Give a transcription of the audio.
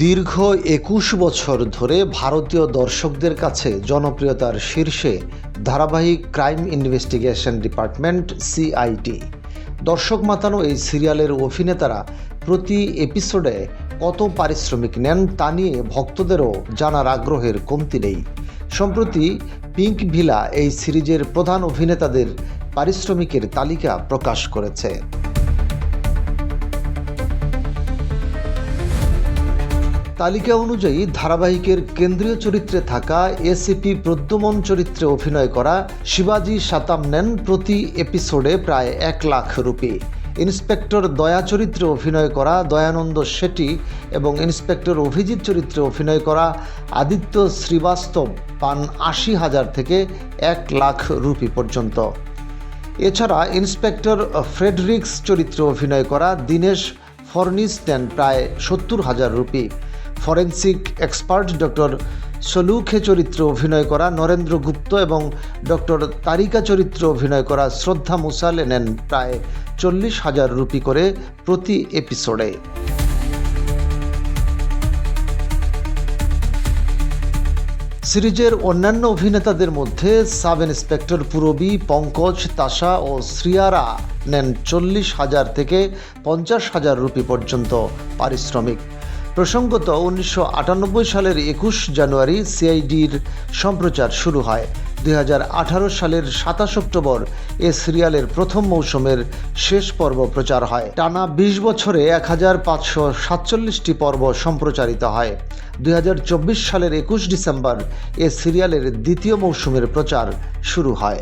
দীর্ঘ একুশ বছর ধরে ভারতীয় দর্শকদের কাছে জনপ্রিয়তার শীর্ষে ধারাবাহিক ক্রাইম ইনভেস্টিগেশন ডিপার্টমেন্ট, সিআইটি। দর্শক মাতানো এই সিরিয়ালের অভিনেতারা প্রতি এপিসোডে কত পারিশ্রমিক নেন তা নিয়ে ভক্তদেরও জানার আগ্রহের কমতি নেই। সম্প্রতি পিঙ্ক ভিলা এই সিরিজের প্রধান অভিনেতাদের পারিশ্রমিকের তালিকা প্রকাশ করেছে। তালিকা অনুযায়ী ধারাবাহিকের কেন্দ্রীয় চরিত্রে থাকা এসিপি প্রদ্যমন চরিত্রে অভিনয় করা শিবাজি সাতাম নেন প্রতি এপিসোডে প্রায় এক লাখ রুপি। ইন্সপেক্টর দয়া চরিত্রে অভিনয় করা দয়ানন্দ শেট্টি এবং ইন্সপেক্টর অভিজিৎ চরিত্রে অভিনয় করা আদিত্য শ্রীবাস্তব পান আশি হাজার থেকে এক লাখ রুপি পর্যন্ত। এছাড়া ইন্সপেক্টর ফ্রেডরিক্স চরিত্রে অভিনয় করা দীনেশ ফর্নিস নেন প্রায় সত্তর হাজার rupee. Forensic expert doctor Salunkhe চরিত্রে অভিনয় করা নরেন্দ্র গুপ্ত এবং ডক্টর তারিকা চরিত্রে অভিনয় করা শ্রদ্ধা মুসালে নেন প্রায় চল্লিশ হাজার রুপি করে প্রতি এপিসোডে। সিরিজের অন্যান্য অভিনেতাদের মধ্যে সাব ইন্সপেক্টর পুরবী, পঙ্কজ তাসা ও শ্রিয়ারা নেন চল্লিশ হাজার থেকে পঞ্চাশ হাজার রুপি পর্যন্ত পারিশ্রমিক। প্রসঙ্গত উনিশশো আটানব্বই সালের একুশ জানুয়ারি সিআইডির সম্প্রচার শুরু হয়। দুই হাজার আঠারো সালের সাতাশ অক্টোবর এ সিরিয়ালের প্রথম মৌসুমের শেষ পর্ব প্রচার হয়। টানা বিশ বছরে এক হাজার পাঁচশো সাতচল্লিশটি পর্ব সম্প্রচারিত হয়। দুই হাজার চব্বিশ সালের একুশ ডিসেম্বর এ সিরিয়ালের দ্বিতীয় মৌসুমের প্রচার শুরু হয়।